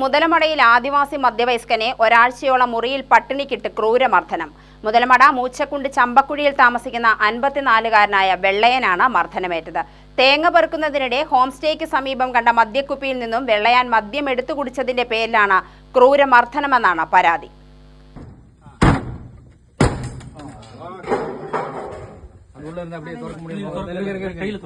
മുതലമടയിൽ ആദിവാസി മധ്യവയസ്കനെ ഒരാഴ്ചയോളം മുറിയിൽ പട്ടിണിക്കിട്ട് ക്രൂരമർദ്ദനം. മുതലമട മൂച്ചക്കുണ്ട് ചമ്പക്കുഴിയിൽ താമസിക്കുന്ന അൻപത്തിനാലുകാരനായ വെള്ളയനാണ് മർദ്ദനമേറ്റത്. തേങ്ങ പെറുക്കുന്നതിനിടെ ഹോം സ്റ്റേക്ക് സമീപം കണ്ട മദ്യക്കുപ്പിയിൽ നിന്നും വെള്ളയാൻ മദ്യം എടുത്തു കുടിച്ചതിന്റെ പേരിലാണ് ക്രൂരമർദ്ദനമെന്നാണ് പരാതി. உள்ள இருந்து அப்படியே திறக்க முடியும் கையில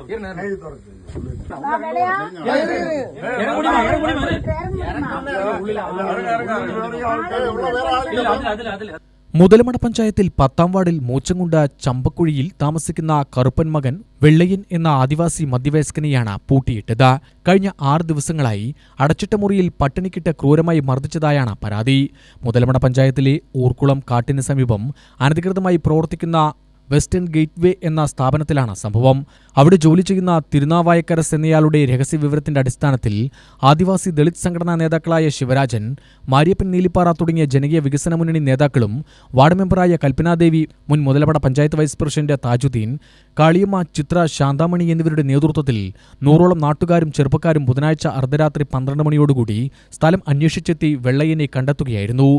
മുതലമട പഞ്ചായത്തിൽ പത്താം വാർഡിൽ മൂച്ചങ്കുണ്ട ചമ്പക്കുഴിയിൽ താമസിക്കുന്ന കറുപ്പൻ മകൻ വെള്ളയൻ എന്ന ആദിവാസി മധ്യവയസ്കനെയാണ് പൂട്ടിയിട്ടത് കഴിഞ്ഞ ആറ് ദിവസങ്ങളായി അടച്ചിട്ട മുറിയിൽ പട്ടിണിക്കിട്ട് ക്രൂരമായി മർദ്ദിച്ചതായാണ് പരാതി മുതലമട പഞ്ചായത്തിലെ ഊർക്കുളം കാട്ടിന് സമീപം അനധികൃതമായി പ്രവർത്തിക്കുന്ന വെസ്റ്റേൺ ഗേറ്റ്വേ എന്ന സ്ഥാപനത്തിലാണ് സംഭവം. അവിടെ ജോലി ചെയ്യുന്ന തിരുനാവായക്കര തിരുനാവായക്കരസ് രഹസ്യ രഹസ്യവിവരത്തിന്റെ അടിസ്ഥാനത്തിൽ ആദിവാസി ദളിത് സംഘടനാ നേതാക്കളായ ശിവരാജൻ മാരിയപ്പൻ നീലിപ്പാറ തുടങ്ങിയ ജനകീയ വികസന മുന്നണി നേതാക്കളും വാർഡ് മെമ്പറായ കൽപ്പനാദേവി മുൻ മുതലപട പഞ്ചായത്ത് വൈസ് പ്രസിഡന്റ് താജുദ്ദീൻ കാളിയമ്മ ചിത്ര ശാന്താമണി എന്നിവരുടെ നേതൃത്വത്തിൽ നൂറോളം നാട്ടുകാരും ചെറുപ്പക്കാരും ബുധനാഴ്ച അർദ്ധരാത്രി പന്ത്രണ്ട് മണിയോടുകൂടി സ്ഥലം അന്വേഷിച്ചെത്തി വെള്ളയ്യനെ കണ്ടെത്തുകയായിരുന്നു.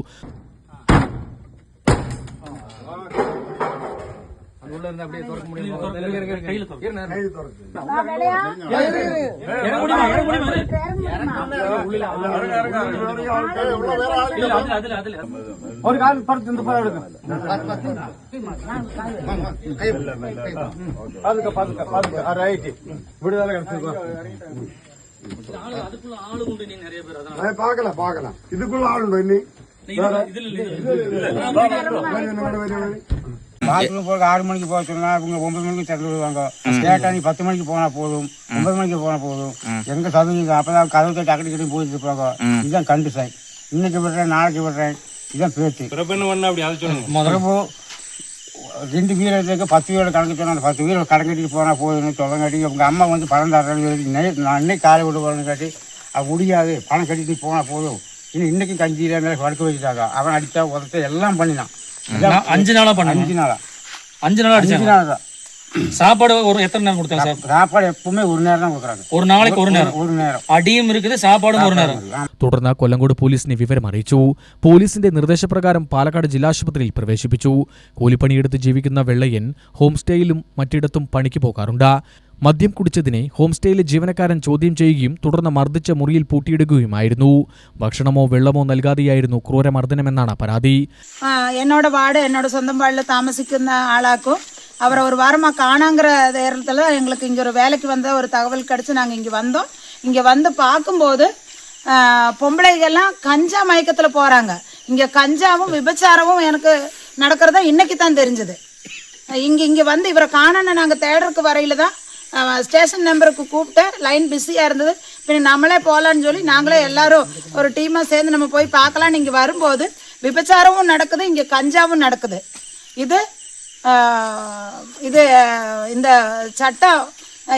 உள்ள இருந்து அப்படியே திறக்க முடியும்? கையில ஒரு கால் படுத்து இந்த படம் எடுக்கும் பாதுகா பாதுகா பாதுகா விடுதலை கிடைச்சிருக்கோம் பாக்கல பாக்கலாம் இதுக்குள்ள ஆளுண்டு இன்னி பாத்ரூம் போக ஆறு மணிக்கு போக சொன்னா இவங்க ஒன்பது மணிக்கு திறந்து விடுவாங்க. கேட்டா நீ பத்து மணிக்கு போனா போதும். ஒன்பது மணிக்கு போனா போதும். எங்க சதுவீங்க அப்பதான் கதவு தட்டி அக்கடி கட்டி போயிட்டு இருப்பாங்க. இதுதான் கண்டிஷன் இன்னைக்கு விடுறேன் நாளைக்கு விடுறேன். இதுதான் பேச்சு. பிரபு ரெண்டு வீரத்துக்கு பத்து வீரர் கணக்கு சொன்னா அந்த பத்து வீரர் கணக்கட்டிட்டு போனா போதும்னு சொல்லங்காட்டி உங்க அம்மா வந்து பணம் தர்றேன்னு நான் இன்னைக்கு காலை விட்டு போறேன்னு காட்டி அது முடியாது. பணம் கட்டிட்டு போனா போதும். இன்னும் இன்னைக்கு கஞ்சியில மேல படுக்க வச்சுட்டாங்க. அவன் அடிச்சா உதத்த எல்லாம் பண்ணினான். அஞ்சு நாளா பண்ணாங்க அஞ்சு நாளா அஞ்சு நாளா அஞ்சு அடிச்சாங்க நாள் தான் சாப்பாடு ஒரு எத்தனை நேரம் கொடுத்தாங்க சார் சாப்பாடு எப்பவுமே ஒரு நேரம் தான் கொடுக்குறாங்க ஒரு நாளைக்கு ஒரு நேரம் ஒரு நேரம் அடியும் இருக்குது சாப்பாடும் ஒரு நேரம் തുടർന്ന് കൊല്ലങ്കോട് പോലീസിനെ വിവരം അറിയിച്ചു പോലീസിന്റെ നിർദ്ദേശപ്രകാരം പാലക്കാട് ജില്ലാശുപത്രിയിൽ പ്രവേശിപ്പിച്ചു കൂലിപ്പണിയെടുത്ത് ജീവിക്കുന്ന വെള്ളയൻ ഹോം സ്റ്റേയിലും മറ്റിടത്തും പണിക്ക് പോകാറുണ്ട് മദ്യം കുടിച്ചതിനെ ഹോം സ്റ്റേയിലെ ജീവനക്കാരൻ ചോദ്യം ചെയ്യുകയും തുടർന്ന് മർദ്ദിച്ച മുറിയിൽ പൂട്ടിയിടുകയുമായിരുന്നു. ഭക്ഷണമോ വെള്ളമോ നൽകാതെയായിരുന്നു ക്രൂരമർദ്ദനമെന്നാണ് பராதி എന്നോട് വാർഡ് എന്നോട് സ്വന്തം വാർഡിൽ താമസിക്കുന്ന ஆளாக்கும் அவரை ஒரு வாரமாக காணாங்கிற நேரத்தில் எங்களுக்கு இங்கே ஒரு வேலைக்கு வந்த ஒரு தகவல் கிடச்சி நாங்கள் இங்கே வந்தோம் இங்கே வந்து பார்க்கும்போது பொம்பளைகள்லாம் கஞ்சா மயக்கத்தில் போகிறாங்க இங்கே கஞ்சாவும் விபச்சாரமும் எனக்கு நடக்கிறதா இன்னைக்கு தான் தெரிஞ்சது இங்கே இங்கே வந்து இவரை காணன்னு நாங்கள் தேடுறதுக்கு வரையில் தான் ஸ்டேஷன் நம்பருக்கு கூப்பிட்டேன் லைன் பிஸியாக இருந்தது. பின்ன நம்மளே போகலான்னு சொல்லி நாங்களே எல்லாரும் ஒரு டீமாக சேர்ந்து நம்ம போய் பார்க்கலான்னு இங்கே வரும்போது விபச்சாரமும் நடக்குது இங்கே கஞ்சாவும் நடக்குது. இது இது இந்த சட்டம்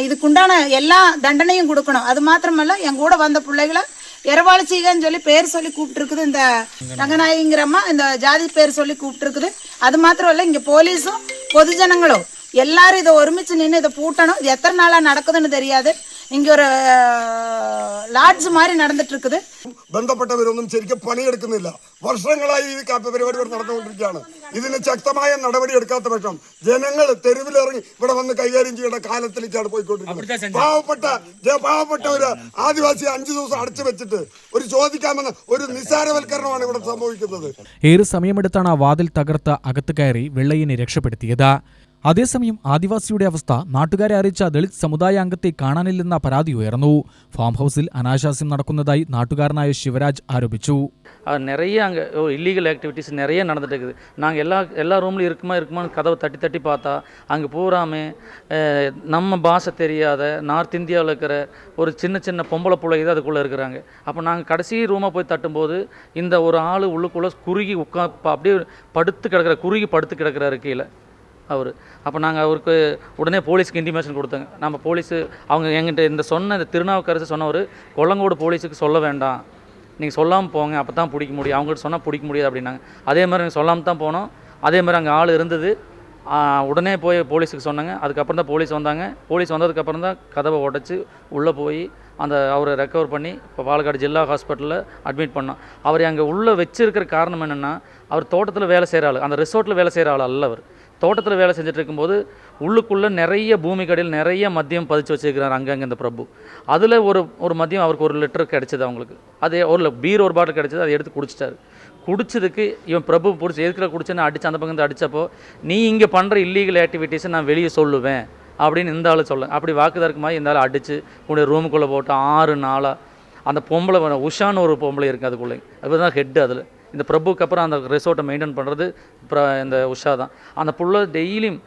இதுக்குண்டான எல்லா தண்டனையும் கொடுக்கணும். அது மாத்திரமல்ல என் கூட வந்த பிள்ளைகளை இரவாளிச்சிகன்னு சொல்லி பேர் சொல்லி கூப்பிட்டுருக்குது. இந்த ரங்கநாயகிங்கிறம்மா இந்த ஜாதி பேர் சொல்லி கூப்பிட்டுருக்குது. அது மாத்திரம் இல்லை இங்கே போலீஸும் பொதுஜனங்களும் எல்லாரும் இதை ஒருமிச்சு நின்று இதை பூட்டணும் இது எத்தனை நாளாக நடக்குதுன்னு தெரியாது இங்கே ஒரு லாட்ஜ் மாதிரி நடந்துட்டு இருக்குது ബന്ധപ്പെട്ടവരൊന്നും ശരിക്കും പണിയെടുക്കുന്നില്ല വർഷങ്ങളായി ഈ കാപ്പ പരിപാടി ഇവിടെ നടന്നുകൊണ്ടിരിക്കുകയാണ് ഇതിന് ശക്തമായ നടപടി എടുക്കാത്ത പക്ഷം ജനങ്ങൾ തെരുവിലിറങ്ങി ഇവിടെ വന്ന് കൈകാര്യം ചെയ്യേണ്ട കാലത്തിലേക്കാണ് പോയിക്കൊണ്ടിരിക്കുന്നത് പാവപ്പെട്ട ജ- പാവപ്പെട്ട ഒരു ആദിവാസി അഞ്ചു ദിവസം അടച്ചു വെച്ചിട്ട് ഒരു ചോദിക്കാമെന്ന് ഒരു നിസ്സാരവൽക്കരണമാണ് ഇവിടെ സംഭവിക്കുന്നത് ഏറെ സമയമെടുത്താണ് ആ വാതിൽ തകർത്ത് അകത്ത് കയറി വെള്ളയ്യനെ രക്ഷപ്പെടുത്തിയത് അതേസമയം ആദിവാസിയുടെ അവസ്ഥ നാട്ടുകാരെ അറിയിച്ച ദളിത് സമുദായ അംഗത്തെ കാണാനില്ലെന്ന പരാതി ഉയർന്നു ഫാം ഹൗസിൽ അനാശാസ്യം നടക്കുന്നതായി നാട്ടുകാരനായ ശിവരാജ് ആരോപിച്ചു அது நிறைய அங்கே இல்லீகல் ஆக்டிவிட்டீஸ் நிறைய நடந்துட்டு இருக்குது நாங்கள் எல்லா எல்லா ரூம்லையும் இருக்குமா இருக்குமான்னு கதவை தட்டி தட்டி பார்த்தா அங்கே பூராமே அஹ், நம்ம பாஷை தெரியாத நார்த் இந்தியாவில் இருக்கிற ஒரு சின்ன சின்ன பொம்பளை பிள்ளைங்க தான் அதுக்குள்ளே இருக்கிறாங்க அப்போ நாங்கள் கடைசி ரூமை போய் தட்டும்போது இந்த ஒரு ஆள் உள்ளுக்குள்ளே குறுகி உட்கா ப- அப்படியே படுத்து கிடக்கிற குறுகி படுத்து கிடக்கிறாரு கீழே அவர். அப்போ நாங்கள் அவருக்கு உடனே போலீஸ்க்கு இன்டிமேஷன் கொடுத்தாங்க. நம்ம போலீஸு அவங்க எங்கிட்ட இந்த சொன்ன இந்த திருநாவுக்கரசு சொன்னவர் கொல்லங்கோடு போலீஸுக்கு சொல்ல வேண்டாம். நீங்கள் சொல்லாமல் போங்க அப்போ தான் பிடிக்க முடியும். அவங்கள்ட்ட சொன்னால் பிடிக்க முடியாது அப்படின்னாங்க. அதே மாதிரி நாங்கள் சொல்லாமல் தான் போனோம். அதே மாதிரி அங்கே ஆள் இருந்தது. உடனே போய் போலீஸுக்கு சொன்னாங்க. அதுக்கப்புறம் தான் போலீஸ் வந்தாங்க. போலீஸ் வந்ததுக்கப்புறம் தான் கதவை உடச்சி உள்ளே போய் அந்த அவரை ரெக்கவர் பண்ணி இப்போ பாலக்காடு ஜில்லா ஹாஸ்பிட்டலில் அட்மிட் பண்ணோம். அவர் அங்கே உள்ளே வச்சிருக்கிற காரணம் என்னென்னா அவர் தோட்டத்தில் வேலை செய்கிற ஆள். அந்த ரிசோர்ட்டில் வேலை செய்கிற ஆள் அல்ல அவர். தோட்டத்தில் வேலை செஞ்சுட்டு இருக்கும்போது உள்ளுக்குள்ளே நிறைய பூமி கடையில் நிறைய மதியம் பதிச்சு வச்சுருக்கிறார் அங்கங்கே இந்த பிரபு. அதில் ஒரு ஒரு மதியம் அவருக்கு ஒரு லிட்டர் கிடச்சிது அவங்களுக்கு. அதே ஒரு பீர் ஒரு பாட்டில் கிடச்சிது அதை எடுத்து குடிச்சிட்டாரு. குடிச்சதுக்கு இவன் பிரபு பிடிச்சி எதுக்குற குடிச்சேன்னு அடிச்சு அந்த பக்கம் அடித்தப்போ நீ இங்கே பண்ணுற இல்லீகல் ஆக்டிவிட்டீஸை நான் வெளியே சொல்லுவேன் அப்படின்னு இந்த ஆள் சொல்ல அப்படி வாக்குதாருக்கு மாதிரி இந்த ஆள் அடித்து உடைய ரூமுக்குள்ளே போட்டு ஆறு நாளாக அந்த பொம்பளை உஷான்னு ஒரு பொம்பளை இருக்குது அதுக்குள்ளே அதுதான் ஹெட்டு அதில். இந்த பிரபுக்கு அப்புறம் அந்த ரிசோர்ட்டை மெயின்டைன் பண்ணுறது ப்ர இந்த உஷா தான். அந்த புள்ள டெய்லியும்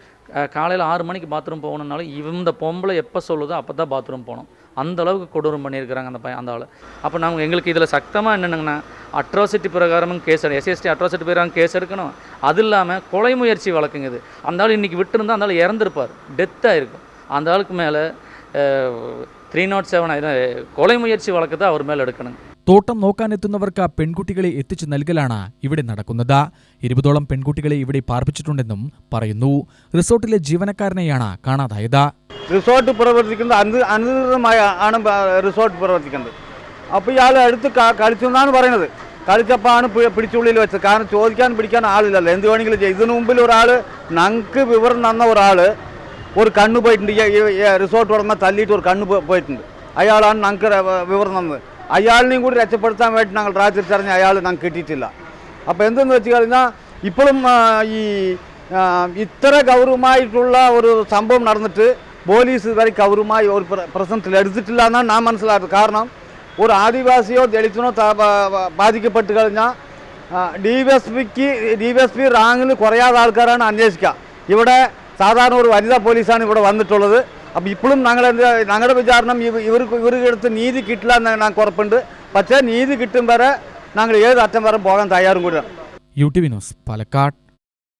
காலையில் ஆறு மணிக்கு பாத்ரூம் போகணுன்னாலும் இந்த பொம்பளை எப்போ சொல்லுதோ அப்போ தான் பாத்ரூம் போகணும். அந்த அளவுக்கு கொடூரம் பண்ணியிருக்கிறாங்க அந்த பையன் அந்த ஆள். அப்போ நாங்கள் எங்களுக்கு இதில் சக்தமாக என்னென்னங்கன்னா அட்ராசிட்டி பிரகாரமும் கேஸ் எஸ்எஸ்டி அட்ராசிட்டி பிரகாரம் கேஸ் எடுக்கணும் அது இல்லாமல் கொலை முயற்சி வழக்குங்க இது. அந்த ஆள் இன்றைக்கி விட்டுருந்தா அந்த ஆள் இறந்துருப்பார். டெத்தாக இருக்கும் அந்த ஆளுக்கு மேலே த்ரீ நாட் செவன் கொலை முயற்சி வழக்கு தான் அவர் மேலே எடுக்கணுங்க. തോട്ടം നോക്കാനെത്തുന്നവർക്ക് പെൺകുട്ടികളെ എത്തിച്ചു നൽകലാണ് ഇവിടെ നടക്കുന്നത്. ഇരുപതോളം പെൺകുട്ടികളെ ഇവിടെ പാർപ്പിച്ചിട്ടുണ്ടെന്നും പറയുന്നു. റിസോർട്ടിലെ ജീവനക്കാരനെയാണ് കാണാതായത്. റിസോർട്ട് പ്രവർത്തിക്കുന്നത് അനു അനുസൃതമായ ആണ് റിസോർട്ട് പ്രവർത്തിക്കുന്നത്. അപ്പോൾ ഇയാൾ അടുത്ത് ക- കളിച്ചു എന്നാണ് പറയുന്നത്. കളിച്ചപ്പോൾ ആണ് പിടിച്ചുള്ളിൽ വെച്ചത്. കാരണം ചോദിക്കാൻ പിടിക്കാൻ ആളില്ലല്ലോ. എന്ത് വേണമെങ്കിലും ചെയ്യും. ഇതിനു മുമ്പിൽ ഒരാൾ ഞങ്ങൾക്ക് വിവരം തന്ന ഒരാൾ ഒരു കണ്ണ് പോയിട്ടുണ്ട്. റിസോർട്ട് ഉടമ തല്ലിയിട്ട് ഒരു കണ്ണ് പോയിട്ടുണ്ട്. അയാളാണ് ഞങ്ങൾക്ക് വിവരം തന്നത്. അയാളിനെയും കൂടി രക്ഷപ്പെടുത്താൻ വേണ്ടി ഞങ്ങൾ ട്രാ തിരിച്ചറിഞ്ഞ് അയാൾ ഞങ്ങൾക്ക് കിട്ടിയിട്ടില്ല. അപ്പോൾ എന്തെന്ന് വെച്ച് കഴിഞ്ഞാൽ ഇപ്പോഴും ഈ ഇത്ര ഗൗരവമായിട്ടുള്ള ഒരു സംഭവം നടന്നിട്ട് പോലീസ് ഇതുവരെ ഗൗരവമായി ഒരു പ്രസന്റിൽ എടുത്തിട്ടില്ല എന്നാണ് ഞാൻ മനസ്സിലാക്കുന്നത് കാരണം ഒരു ആദിവാസിയോ ദളിതനോ ബാധിക്കപ്പെട്ട് കഴിഞ്ഞാൽ ഡി വി എസ് പിക്ക് ഡി വി എസ് പി റാങ്കിൽ കുറയാതെ ആൾക്കാരാണ് അന്വേഷിക്കുക. ഇവിടെ സാധാരണ ഒരു വനിതാ പോലീസാണ് ഇവിടെ വന്നിട്ടുള്ളത്. അപ്പോൾ ഇപ്പോഴും ഞങ്ങൾ ഞങ്ങളുടെ വിചാരണം ഇവർ ഇവർക്ക് ഇവർക്ക് അടുത്ത് നീതി കിട്ടില്ല എന്ന് ഞങ്ങൾക്ക് ഉറപ്പുണ്ട്. പക്ഷേ നീതി കിട്ടും വരെ ഞങ്ങൾ ഏത് അറ്റം വരെ പോകാൻ തയ്യാറും കൂടിയാണ്. U T V news Palakkad.